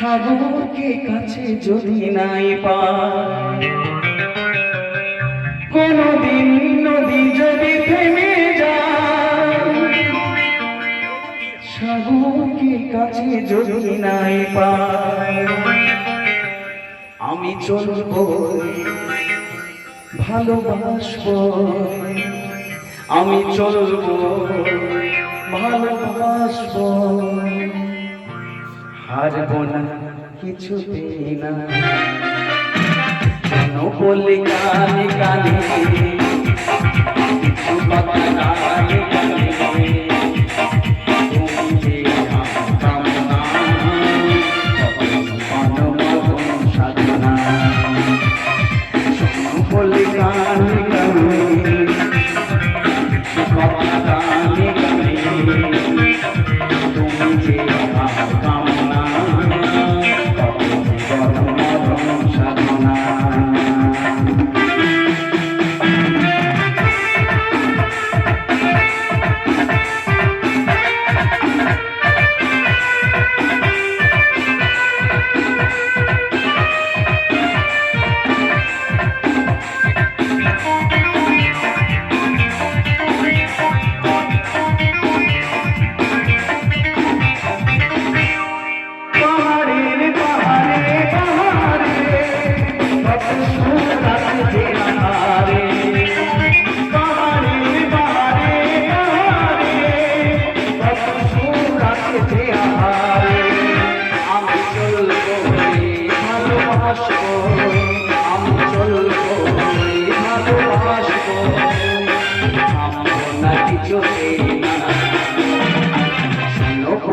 সাগরকে কাছে যদি নাই পায়, কোনদিন নদী যদি থেমে যায়, সাগরকে কাছে যদি নাই পায়, আমি চলবো ভালোবাসবো আমি চলবো ভালোবাসবো হারবো না কিছুতে না বলি কানে কিছু বলি